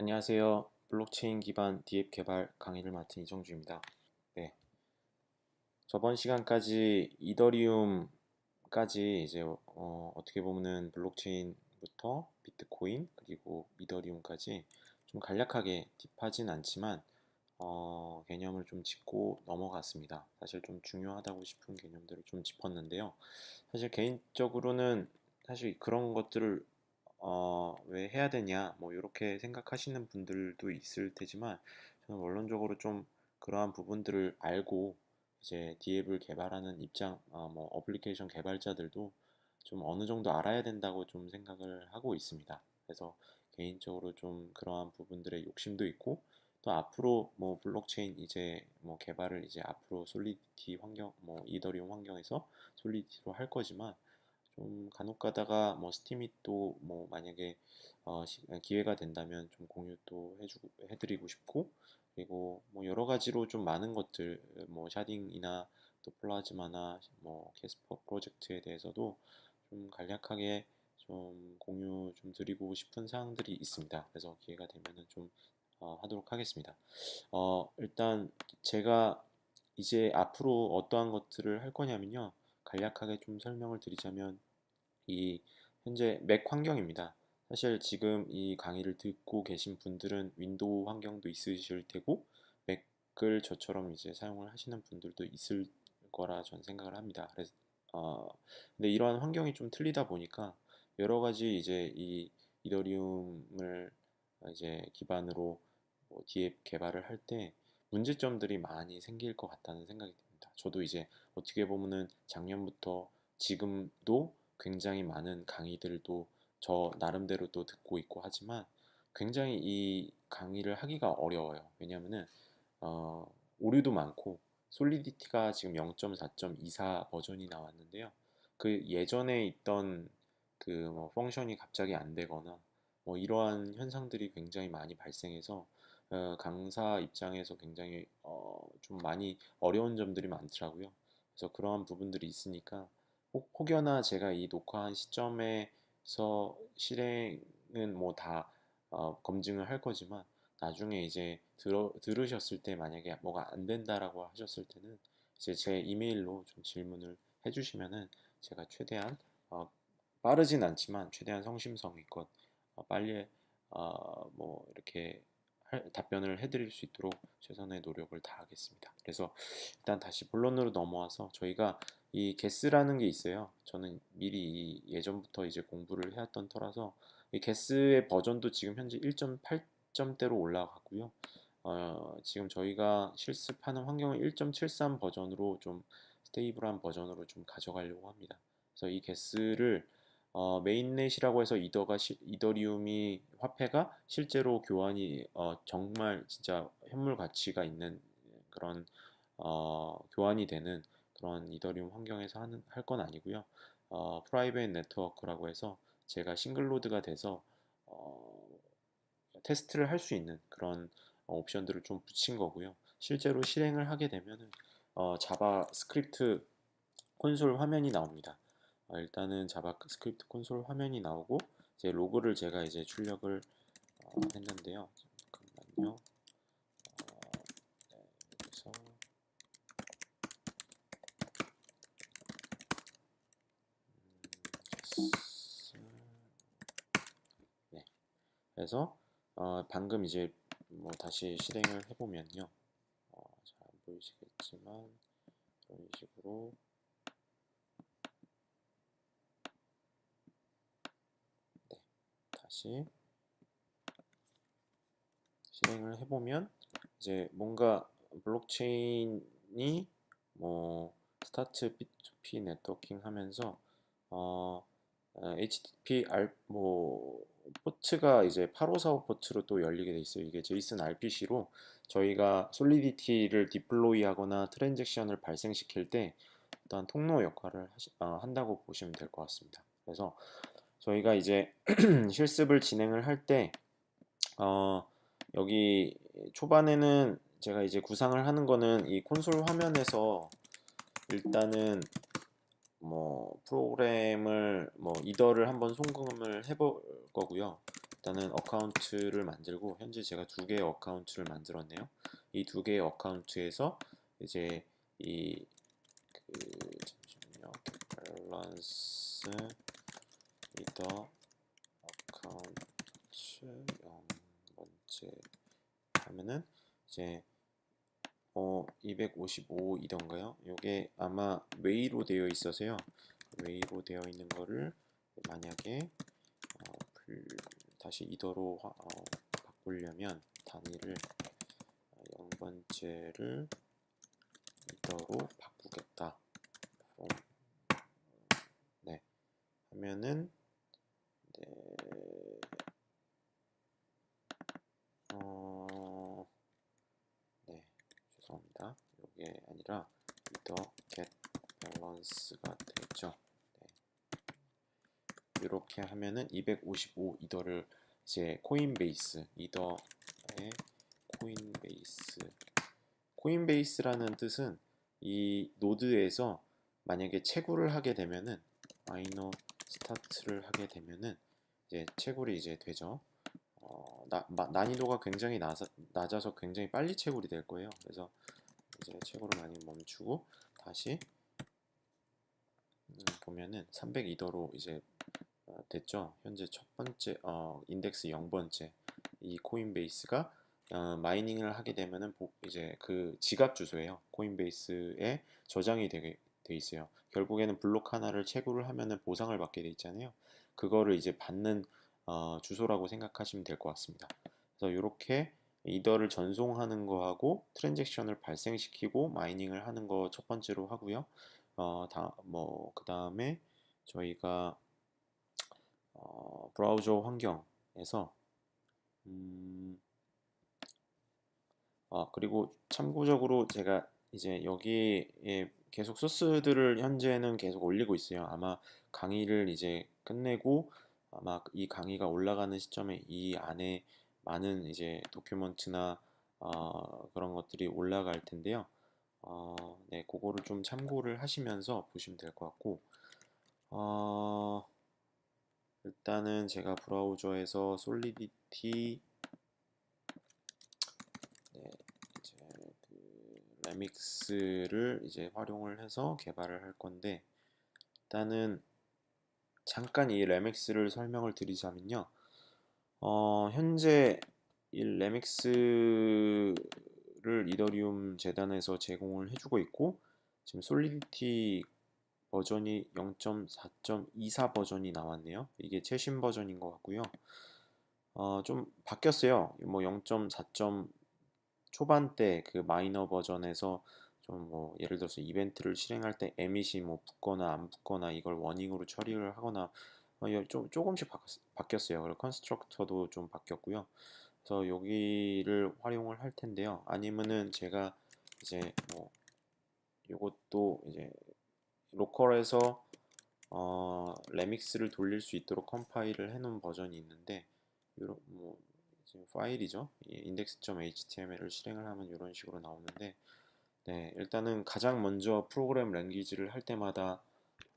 안녕하세요. 블록체인 기반 디앱 개발 강의를 맡은 이정주입니다. 네. 저번 시간까지 이더리움까지 이제 어, 어떻게 보면은 블록체인부터 비트코인 그리고 이더리움까지 좀 간략하게 딥하진 않지만 어, 개념을 좀 짚고 넘어갔습니다. 사실 좀 중요하다고 싶은 개념들을 좀 짚었는데요. 사실 개인적으로는 사실 그런 것들을 어, 왜 해야 되냐, 뭐, 이렇게 생각하시는 분들도 있을 테지만, 저는 원론적으로 좀 그러한 부분들을 알고, 이제 디앱을 개발하는 입장, 어, 뭐, 어플리케이션 개발자들도 좀 어느 정도 알아야 된다고 좀 생각을 하고 있습니다. 그래서 개인적으로 좀 그러한 부분들의 욕심도 있고, 또 앞으로 뭐 블록체인 이제 뭐 개발을 이제 앞으로 솔리디티 환경, 뭐 이더리움 환경에서 솔리디티로 할 거지만, 좀 간혹 가다가 뭐 스티밋도 뭐 만약에 어, 시- 기회가 된다면 좀 공유 또 해주고 해드리고 싶고 그리고 뭐 여러 가지로 좀 많은 것들 뭐 샤딩이나 또 플라즈마나 뭐 캐스퍼 프로젝트에 대해서도 좀 간략하게 좀 공유 좀 드리고 싶은 사항들이 있습니다. 그래서 기회가 되면은 좀 어, 하도록 하겠습니다. 어, 일단 제가 이제 앞으로 어떠한 것들을 할 거냐면요. 간략하게 좀 설명을 드리자면 이 현재 맥 환경입니다. 사실 지금 이 강의를 듣고 계신 분들은 윈도우 환경도 있으실 테고 맥을 저처럼 이제 사용을 하시는 분들도 있을 거라 전 생각을 합니다. 그래서 어 근데 이러한 환경이 좀 틀리다 보니까 여러 가지 이제 이 이더리움을 이제 기반으로 뭐 디앱 개발을 할 때 문제점들이 많이 생길 것 같다는 생각이 듭니다. 저도 이제 어떻게 보면은 작년부터 지금도 굉장히 많은 강의들도 저 나름대로 또 듣고 있고 하지만 굉장히 이 강의를 하기가 어려워요. 왜냐하면은 어, 오류도 많고 솔리디티가 지금 0.4.24 버전이 나왔는데요. 그 예전에 있던 그 뭐 펑션이 갑자기 안 되거나 뭐 이러한 현상들이 굉장히 많이 발생해서 어, 강사 입장에서 굉장히 어, 좀 많이 어려운 점들이 많더라고요. 그래서 그러한 부분들이 있으니까 혹, 혹여나 제가 이 녹화한 시점에서 실행은 뭐다 검증을 할 거지만 나중에 이제 들어, 들으셨을 때 만약에 뭐가 안 된다라고 하셨을 때는 이제 제 이메일로 좀 질문을 해주시면은 제가 최대한 어, 빠르진 않지만 최대한 성심성의껏 어, 빨리 어, 뭐 이렇게 할- 답변을 해드릴 수 있도록 최선의 노력을 다하겠습니다. 그래서 일단 다시 본론으로 넘어와서 저희가 이 게스라는 게 있어요. 저는 미리 이 예전부터 이제 공부를 해왔던 터라서 이 게스의 버전도 지금 현재 1.8점대로 올라가고요. 어, 지금 저희가 실습하는 환경은 1.73 버전으로 좀 스테이블한 버전으로 좀 가져가려고 합니다. 그래서 이 게스를 어, 메인넷이라고 해서 이더가 시- 이더리움이 화폐가 실제로 교환이 어, 정말 진짜 현물 가치가 있는 그런 어, 교환이 되는 그런 이더리움 환경에서 할 건 아니고요. 어, 프라이빗 네트워크라고 해서 제가 싱글로드가 돼서 어, 테스트를 할 수 있는 그런 어, 옵션들을 좀 붙인 거고요. 실제로 실행을 하게 되면은 어, 자바스크립트 콘솔 화면이 나옵니다. 어, 일단은 자바스크립트 콘솔 화면이 나오고 이제 로그를 제가 이제 출력을 어, 했는데요. 잠깐만요. 어, 네, 여기서 음, 네. 그래서 어, 방금 이제 뭐 다시 실행을 해보면요. 어, 잘안 보이시겠지만 이런 식으로 네, 다시 실행을 해보면 이제 뭔가 블록체인이 뭐 스타트 P2P 네트워킹 하면서 어, 어, HTTP R 뭐 포트가 이제 8545 포트로 또 열리게 돼 있어요. 이게 제이슨 RPC로 저희가 솔리디티를 디플로이 하거나 트랜잭션을 발생시킬 때 어떤 통로 역할을 하시- 어, 한다고 보시면 될 것 같습니다. 그래서 저희가 이제 실습을 진행을 할때 어, 여기 초반에는 제가 이제 구상을 하는 거는 이 콘솔 화면에서 일단은 뭐 프로그램을 뭐 이더를 한번 송금을 해볼 거고요. 일단은 어카운트를 만들고 현재 제가 두 개의 어카운트를 만들었네요. 이 두 개의 어카운트에서 이제 이 그 잠시만요. 밸런스 리더 어카운트 0번째 하면은 이제 어 255이던가요? 이게 아마 웨이로 되어 있어서요. 웨이로 되어 있는 거를 만약에 어, 불, 다시 이더로 화- 어, 바꾸려면 단위를 0번째를 이더로 바꾸겠다. from, 네 하면은 네 어, 네, 이게 아니라 이더 get balance가 되겠죠. 네. 이렇게 하면은 255 이더를 이제 코인베이스 이더의 코인베이스 코인베이스라는 뜻은 이 노드에서 만약에 채굴을 하게 되면은 마이너 스타트를 하게 되면은 이제 채굴이 이제 되죠. 어, 나, 마- 난이도가 굉장히 낮아, 낮아서 굉장히 빨리 채굴이 될 거예요. 그래서 이제 채굴을 많이 멈추고 다시 음, 보면은 302도로 이제 어, 됐죠. 현재 첫 번째 어, 인덱스 0번째 이 코인베이스가 어, 마이닝을 하게 되면은 보- 이제 그 지갑 주소예요. 코인베이스에 저장이 되게 돼 있어요. 결국에는 블록 하나를 채굴을 하면은 보상을 받게 돼 있잖아요. 그거를 이제 받는 어, 주소라고 생각하시면 될 것 같습니다. 그래서 이렇게 이더를 전송하는 거하고 트랜잭션을 발생시키고 마이닝을 하는 거 첫 번째로 하고요. 어, 다, 뭐, 그 다음에 저희가 어, 브라우저 환경에서 음, 아, 그리고 참고적으로 제가 이제 여기에 계속 소스들을 현재는 계속 올리고 있어요. 아마 강의를 이제 끝내고 아마 이 강의가 올라가는 시점에 이 안에 많은 이제 도큐먼트나 어, 그런 것들이 올라갈 텐데요. 어, 네, 그거를 좀 참고를 하시면서 보시면 될 것 같고, 어, 일단은 제가 브라우저에서 솔리디티 네, 이제 그 레믹스를 이제 활용을 해서 개발을 할 건데 일단은 잠깐 이 레믹스를 설명을 드리자면요. 어, 현재 이 레믹스를 이더리움 재단에서 제공을 해주고 있고 지금 솔리디티 버전이 0.4.24 버전이 나왔네요. 이게 최신 버전인 것 같고요. 어, 좀 바뀌었어요. 뭐 0.4. 초반때 그 마이너 버전에서 좀 뭐 예를 들어서 이벤트를 실행할 때 에밋이 뭐 붙거나 안 붙거나 이걸 워닝으로 처리를 하거나 좀 조금씩 바, 바뀌었어요. 그리고 컨스트럭터도 좀 바뀌었고요. 그래서 여기를 활용을 할 텐데요. 아니면은 제가 이제 뭐 요것도 이제 로컬에서 어, 레믹스를 돌릴 수 있도록 컴파일을 해놓은 버전이 있는데 요런 뭐 파일이죠. index.html을 실행을 하면 이런 식으로 나오는데 네, 일단은 가장 먼저 프로그램 랭귀지를 할 때마다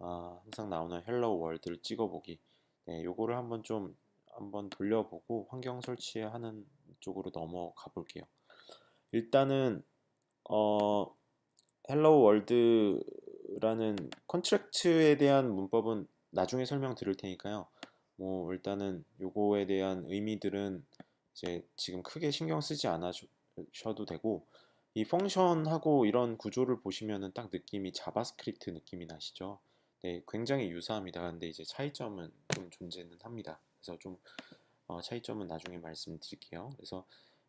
아, 항상 나오는 헬로 월드를 찍어보기. 네, 요거를 한번 좀 한번 돌려보고 환경 설치하는 쪽으로 넘어가 볼게요. 일단은 어 헬로 월드라는 컨트랙트에 대한 문법은 나중에 설명드릴 테니까요. 뭐 일단은 요거에 대한 의미들은 이제 지금 크게 신경 쓰지 않으셔도 되고 이 펑션하고 이런 구조를 보시면은 딱 느낌이 자바스크립트 느낌이 나시죠? 네, 굉장히 유사합니다. 근데 이제 차이점은 좀 존재는 합니다. 그래서 좀 어, 차이점은 나중에 말씀드릴게요. 그래서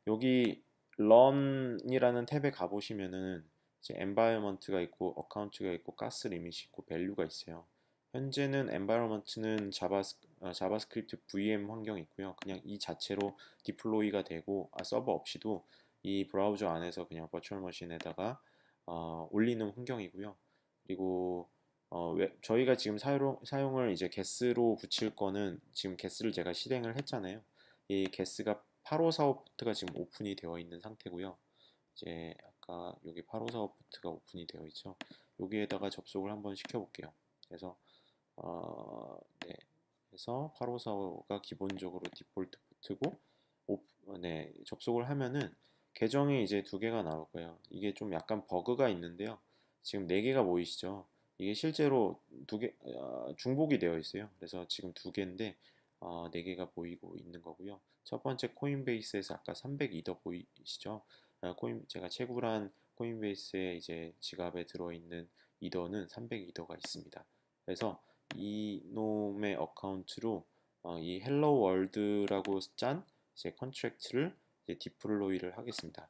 여기 run이라는 탭에 가보시면은 이제 environment가 있고 어카운트가 있고 가스 리밋이 있고 value가 있어요. 현재는 자바스, 어, 자바스크립트 VM 환경이 있고요. 그냥 이 자체로 디플로이가 되고 아, 서버 없이도 이 브라우저 안에서 그냥 버추얼 머신에다가 어, 올리는 환경이고요. 그리고 어, 왜, 저희가 지금 사용, 사용을 이제 게스로 붙일 거는 지금 게스를 제가 실행을 했잖아요. 이 게스가 8545 포트가 지금 오픈이 되어 있는 상태고요. 이제 아까 여기 8545 포트가 오픈이 되어 있죠. 여기에다가 접속을 한번 시켜볼게요. 그래서 어, 네. 그래서 8545가 기본적으로 디폴트 어카운트고 네, 접속을 하면은 계정이 이제 두 개가 나올 거예요. 이게 좀 약간 버그가 있는데요. 지금 네 개가 보이시죠? 이게 실제로 두 개, 어, 중복이 되어 있어요. 그래서 지금 두 개인데 어, 네 개가 보이고 있는 거고요. 첫 번째 코인베이스에서 아까 302더 보이시죠? 어, 코인 제가 채굴한 코인베이스에 이제 지갑에 들어있는 이더는 302더가 있습니다. 그래서 이 놈의 어카운트로 어, 이 헬로 월드라고 짠 이제 컨트랙트를 이제 디플로이를 하겠습니다.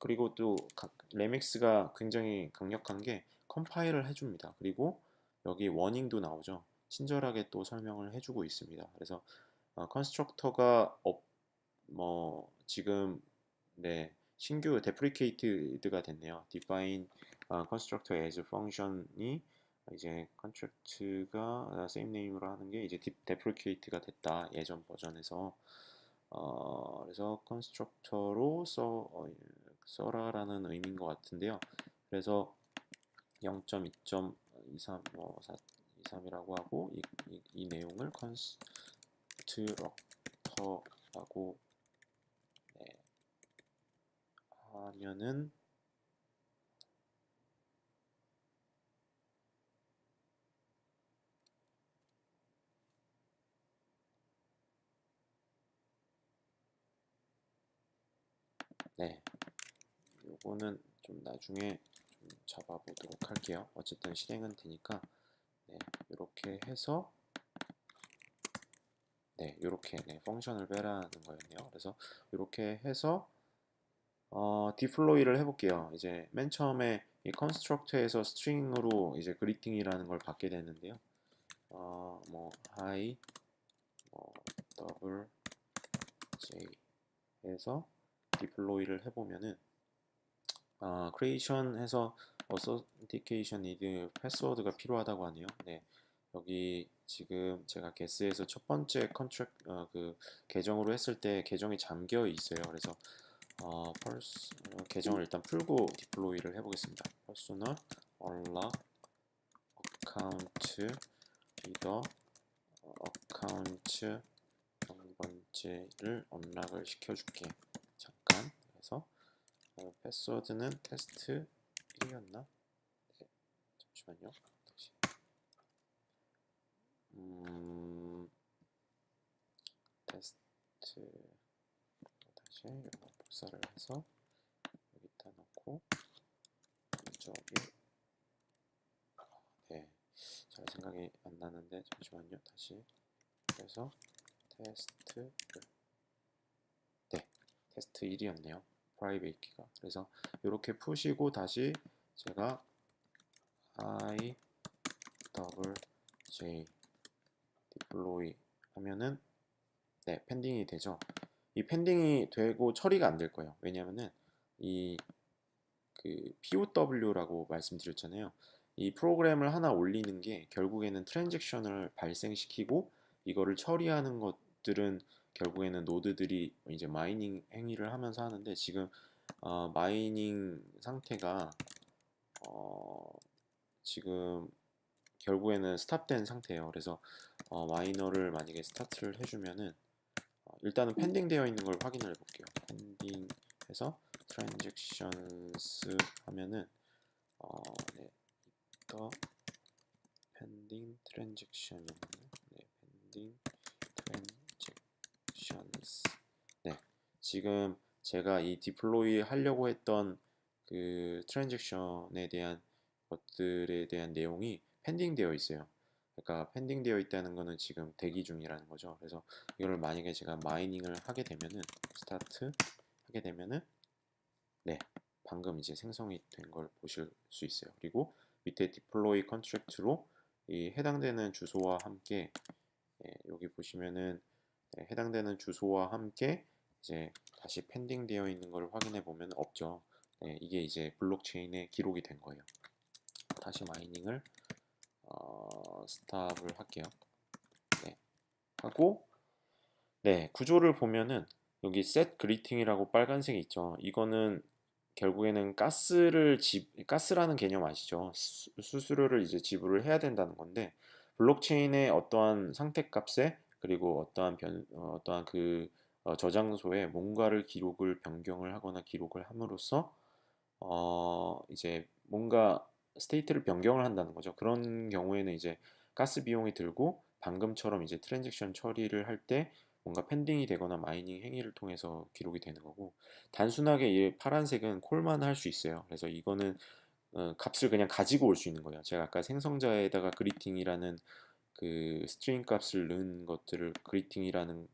그리고 또 레믹스가 굉장히 강력한 게 컴파일을 해줍니다. 그리고 여기 워닝도 나오죠. 친절하게 또 설명을 해주고 있습니다. 그래서 어, 컨스트럭터가 업, 뭐 지금 네 신규 데프리케이트가 됐네요. define 어, constructor as function이 이제 컨트랙트가 same name으로 하는 게 이제 deprecate가 됐다 예전 버전에서 어, 그래서 constructor로 써, 어, 써라라는 의미인 것 같은데요. 그래서 0.2.23, 뭐 23이라고 하고 이, 이, 이 내용을 constructor라고 네, 하면은 네, 요거는 좀 나중에 좀 잡아보도록 할게요. 어쨌든 실행은 되니까 네, 이렇게 해서 네, 이렇게 네, 펑션을 빼라는 거였네요. 그래서 이렇게 해서 어, 디플로이를 해볼게요. 이제 맨 처음에 이 컨스트럭트에서 스트링으로 이제 그리팅이라는 걸 받게 되는데요. 어, 뭐 hi, 뭐 더블 j 해서 디플로이를 해보면은 아, 크리에이션 해서 어서티케이션 니드 패스워드가 필요하다고 하네요. 네. 여기 지금 제가 게스에서 첫 번째 컨트랙 어, 그 계정으로 했을 때 계정이 잠겨 있어요. 그래서 어, 펄스, 어, 계정을 일단 풀고 디플로이를 해보겠습니다. personal unlock account 리더 어카운트 0번째를 언락을 시켜줄게. 잠깐 그래서 어, 패스워드는 테스트 1이었나? 네, 잠시만요. 다시. 음, 테스트 다시 이거 복사를 해서 여기다 넣고 이쪽에 네, 잘 생각이 안 나는데 잠시만요. 다시 그래서 테스트 네, 테스트 1이었네요. 프라이베이트 키가. 그래서 이렇게 푸시고 다시 제가 i 더블 j 디플로이 하면은 네, 펜딩이 되죠. 이 펜딩이 되고 처리가 안 될 거예요. 왜냐면은 이 그 POW라고 말씀드렸잖아요. 이 프로그램을 하나 올리는 게 결국에는 트랜잭션을 발생시키고 이거를 처리하는 것들은 결국에는 노드들이 이제 마이닝 행위를 하면서 하는데 지금 어, 마이닝 상태가 어, 지금 결국에는 스탑된 상태예요. 그래서 어, 마이너를 만약에 스타트를 해주면은 어, 일단은 펜딩 되어 있는 걸 확인을 해볼게요. 펜딩 해서 transactions 하면은 어, 네, 이거 펜딩 트랜잭션이었나요? 네, 펜딩 트랜 잭션스. 네, 지금 제가 이 디플로이 하려고 했던 그 트랜잭션에 대한 것들에 대한 내용이 펜딩 되어 있어요. 그러니까 펜딩 되어 있다는 거는 지금 대기 중이라는 거죠. 그래서 이거를 만약에 제가 마이닝을 하게 되면은 스타트 하게 되면은 네 방금 이제 생성이 된 걸 보실 수 있어요. 그리고 밑에 디플로이 컨트랙트로 이 해당되는 주소와 함께 예, 여기 보시면은 네, 해당되는 주소와 함께 이제 다시 펜딩 되어 있는 걸 확인해 보면 없죠. 네, 이게 이제 블록체인에 기록이 된 거예요. 다시 마이닝을 어, 스탑을 할게요. 네, 하고 네 구조를 보면은 여기 set greeting이라고 빨간색이 있죠. 이거는 결국에는 가스를 지, 가스라는 개념 아시죠? 수, 수수료를 이제 지불을 해야 된다는 건데 블록체인의 어떠한 상태 값에 그리고 어떠한 변, 어, 떠한 그 어, 저장소에 뭔가를 기록을 변경을 하거나 기록을 함으로써 어, 이제 뭔가 스테이트를 변경을 한다는 거죠. 그런 경우에는 이제 가스 비용이 들고 방금처럼 이제 트랜잭션 처리를 할 때 뭔가 펜딩이 되거나 마이닝 행위를 통해서 기록이 되는 거고 단순하게 이 파란색은 콜만 할 수 있어요. 그래서 이거는 어, 값을 그냥 가지고 올 수 있는 거예요. 제가 아까 생성자에다가 그리팅이라는 그 스트링 값을 넣은 것들을 그리팅이라는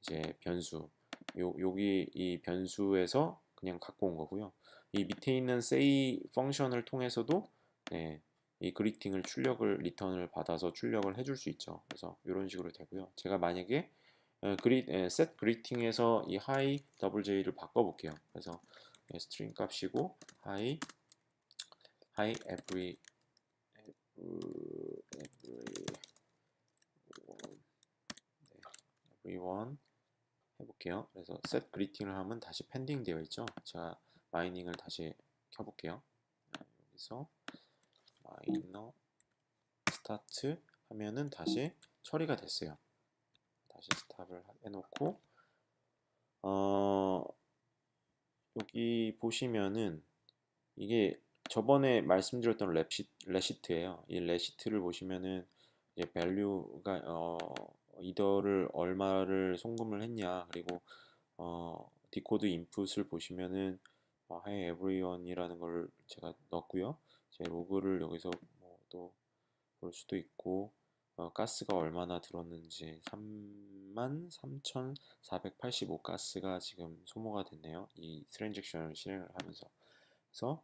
이제 변수 요 여기 이 변수에서 그냥 갖고 온 거고요. 이 밑에 있는 say 펑션을 통해서도 네, 이 그리팅을 출력을 리턴을 받아서 출력을 해줄 수 있죠. 그래서 이런 식으로 되고요. 제가 만약에 어, 그리 에, set greeting에서 이 hi 더블 j를 바꿔볼게요. 그래서 네, 스트링 값이고 hi hi every every everyone 해볼게요. 그래서 set greeting을 하면 다시 펜딩 되어 있죠. 제가 마이닝을 다시 켜볼게요. 여기서 마이너 스타트 하면은 다시 처리가 됐어요. 다시 스탑을 해놓고 어 여기 보시면은 이게 저번에 말씀드렸던 레시, 레시트예요. 이 레시트를 보시면은 이제 밸류가 어 이더를 얼마를 송금을 했냐 그리고 어 디코드 인풋을 보시면은 어, Hi Everyone이라는 걸 제가 넣었고요. 제 로그를 여기서 뭐 또 볼 수도 있고 어, 가스가 얼마나 들었는지 33,485 가스가 지금 소모가 됐네요. 이 트랜잭션을 실행을 하면서 그래서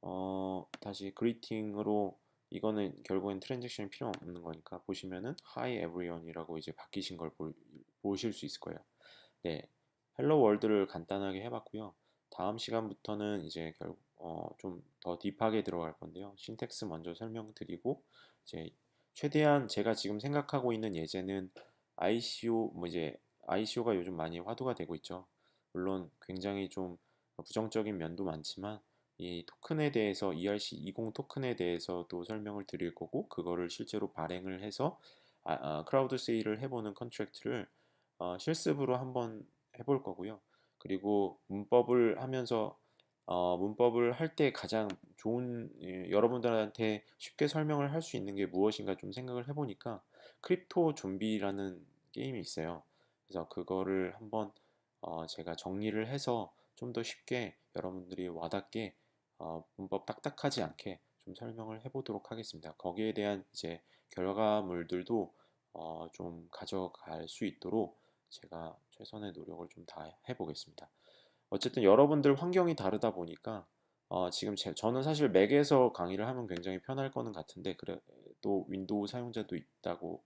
어, 다시 그리팅으로 이거는 결국엔 트랜잭션이 필요 없는 거니까 보시면은 Hi Everyone이라고 이제 바뀌신 걸 보, 보실 수 있을 거예요. 네, 헬로 월드를 간단하게 해봤고요. 다음 시간부터는 이제 결국 어, 좀 더 딥하게 들어갈 건데요. 신텍스 먼저 설명드리고 이제 최대한 제가 지금 생각하고 있는 예제는 ICO 뭐 이제 ICO가 요즘 많이 화두가 되고 있죠. 물론 굉장히 좀 부정적인 면도 많지만 이 토큰에 대해서 ERC20 토큰에 대해서도 설명을 드릴 거고 그거를 실제로 발행을 해서 아, 아, 크라우드 세일을 해보는 컨트랙트를 어, 실습으로 한번 해볼 거고요. 그리고 문법을 하면서 어, 문법을 할 때 가장 좋은 예, 여러분들한테 쉽게 설명을 할 수 있는 게 무엇인가 좀 생각을 해보니까 크립토 좀비라는 게임이 있어요. 그래서 그거를 한번 어, 제가 정리를 해서 좀 더 쉽게 여러분들이 와닿게 어, 문법 딱딱하지 않게 좀 설명을 해보도록 하겠습니다. 거기에 대한 이제 결과물들도 어, 좀 가져갈 수 있도록 제가 최선의 노력을 좀 다 해보겠습니다. 어쨌든 여러분들 환경이 다르다 보니까 어, 지금 제, 저는 사실 맥에서 강의를 하면 굉장히 편할 거는 같은데 그래도 윈도우 사용자도 있다고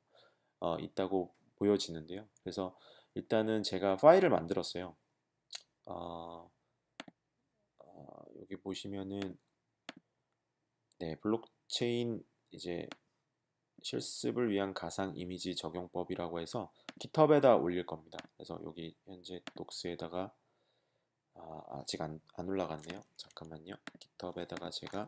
어, 있다고 보여지는데요. 그래서 일단은 제가 파일을 만들었어요. 어, 어, 여기 보시면은 네 블록체인 이제 실습을 위한 가상 이미지 적용법이라고 해서 깃허브에다 올릴 겁니다. 그래서 여기 현재 녹스에다가 아, 직 안, 안 올라갔네요. 잠깐만요. 깃허브에다가 제가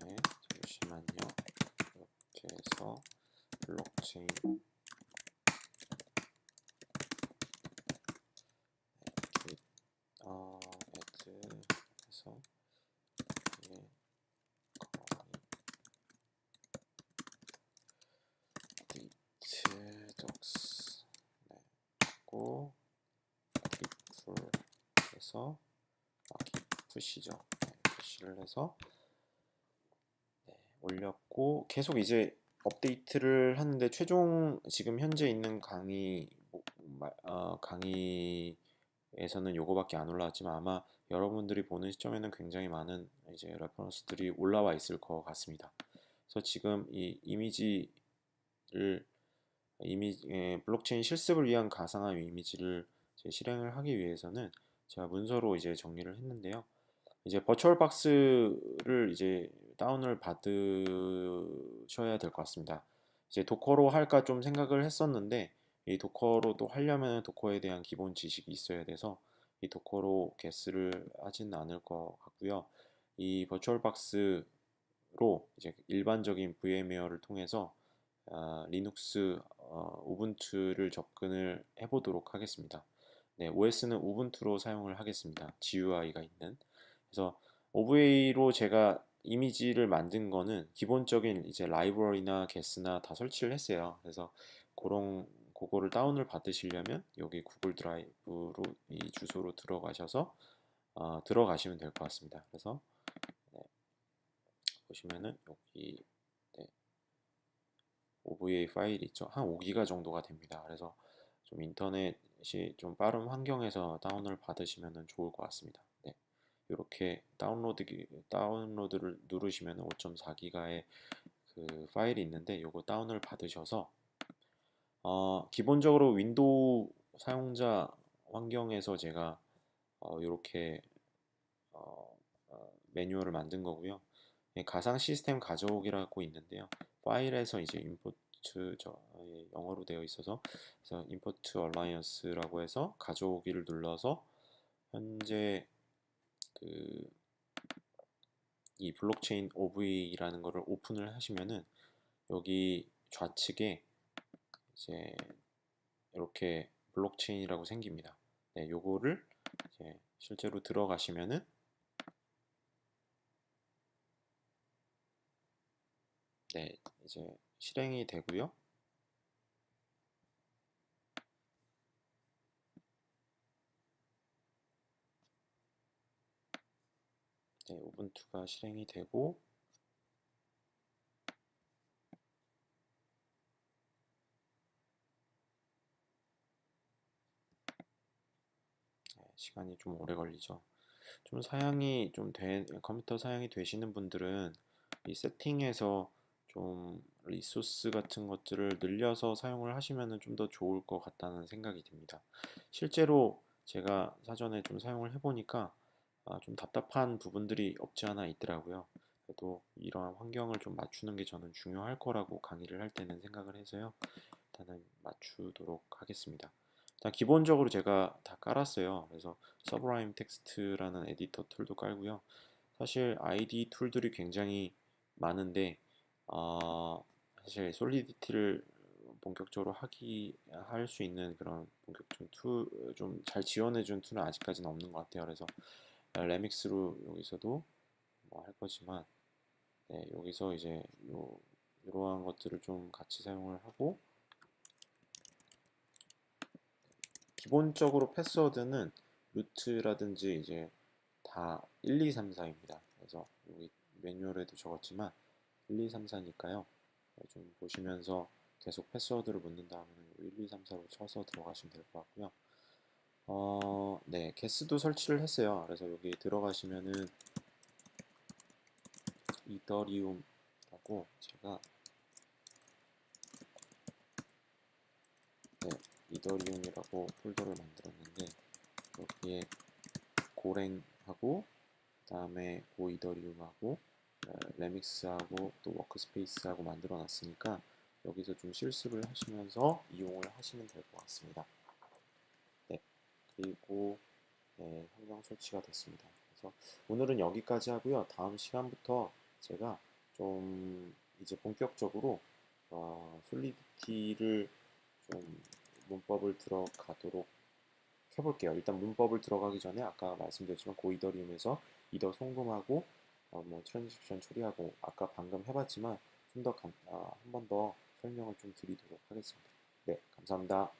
네, 잠시만요. 이렇게 해서 블록체인 해서 푸시죠. 네, 푸시를 해서 네, 올렸고 계속 이제 업데이트를 하는데 최종 지금 현재 있는 강의 어, 강의 에서는 요거밖에 안 올라왔지만 아마 여러분들이 보는 시점에는 굉장히 많은 이제 레퍼런스들이 올라와 있을 것 같습니다. 그래서 지금 이 이미지를 이미 예, 블록체인 실습을 위한 가상화 이미지를 실행을 하기 위해서는 제가 문서로 이제 정리를 했는데요. 이제 버추얼 박스를 이제 다운을 받으셔야 될 것 같습니다. 이제 도커로 할까 좀 생각을 했었는데 이 도커로도 하려면 도커에 대한 기본 지식이 있어야 돼서 이 도커로 게스를 하지는 않을 것 같고요. 이 버추얼 박스 로 이제 일반적인 VMware를 통해서 어, 리눅스 어, 우분투를 접근을 해보도록 하겠습니다. 네, OS는 우분투로 사용을 하겠습니다. GUI가 있는. 그래서 OVA로 제가 이미지를 만든 거는 기본적인 이제 라이브러리나 게스나 다 설치를 했어요. 그래서 그런 그거를 다운을 받으시려면 여기 구글 드라이브로 이 주소로 들어가셔서 어, 들어가시면 될 것 같습니다. 그래서 네, 보시면은 여기 네, OVA 파일이 있죠. 한 5기가 정도가 됩니다. 그래서 좀 인터넷이 좀 빠른 환경에서 다운을 받으시면 좋을 것 같습니다. 네, 이렇게 다운로드 다운로드를 누르시면 5.4기가의 그 파일이 있는데 이거 다운을 받으셔서 어, 기본적으로 윈도우 사용자 환경에서 제가 어, 이렇게 어, 어, 매뉴얼을 만든 거고요. 예, 가상 시스템 가져오기라고 있는데요. 파일에서 이제 임포트 저 예, 영어로 되어 있어서 그래서 임포트 얼라이언스라고 해서 가져오기를 눌러서 현재 그 이 블록체인 OV라는 거를 오픈을 하시면은 여기 좌측에 이제 이렇게 블록체인이라고 생깁니다. 네, 요거를 이제 실제로 들어가시면은 네, 이제 실행이 되고요. 네, 우분투가 실행이 되고 네, 시간이 좀 오래 걸리죠. 좀 사양이 좀 된 컴퓨터 사양이 되시는 분들은 이 세팅에서 좀 리소스 같은 것들을 늘려서 사용을 하시면 좀 더 좋을 것 같다는 생각이 듭니다. 실제로 제가 사전에 좀 사용을 해보니까 아, 좀 답답한 부분들이 없지 않아 있더라고요. 그래도 이러한 환경을 좀 맞추는 게 저는 중요할 거라고 강의를 할 때는 생각을 해서요. 일단은 맞추도록 하겠습니다. 일단 기본적으로 제가 다 깔았어요. 그래서 서브라임 텍스트라는 에디터 툴도 깔고요. 사실 ID 툴들이 굉장히 많은데 어, 사실 솔리디티를 본격적으로 하기 할 수 있는 그런 본격적인 툴 좀 잘 지원해 준 툴은 아직까지는 없는 것 같아요. 그래서 레믹스로 여기서도 뭐 할 거지만 네, 여기서 이제 요 이러한 것들을 좀 같이 사용을 하고 기본적으로 패스워드는 루트라든지 이제 다 1, 2, 3, 4입니다. 그래서 여기 매뉴얼에도 적었지만 1, 2, 3, 4니까요. 좀 보시면서 계속 패스워드를 묻는 다음에 1, 2, 3, 4로 쳐서 들어가시면 될 것 같고요. 어, 네, 게스도 설치를 했어요. 그래서 여기 들어가시면은 이더리움하고 제가 네, 이더리움이라고 폴더를 만들었는데 여기에 고랭하고 그 다음에 고 이더리움하고 어, 레믹스하고 또 워크스페이스하고 만들어 놨으니까 여기서 좀 실습을 하시면서 이용을 하시면 될 것 같습니다. 그리고 네, 환경 설치가 됐습니다. 그래서 오늘은 여기까지 하고요. 다음 시간부터 제가 좀 이제 본격적으로 어, 솔리디티를 좀 문법을 들어가도록 해볼게요. 일단 문법을 들어가기 전에 아까 말씀드렸지만 고 이더리움에서 이더 송금하고 어, 뭐 트랜지션 처리하고 아까 방금 해봤지만 좀 더 한 번더 설명을 좀 드리도록 하겠습니다. 네, 감사합니다.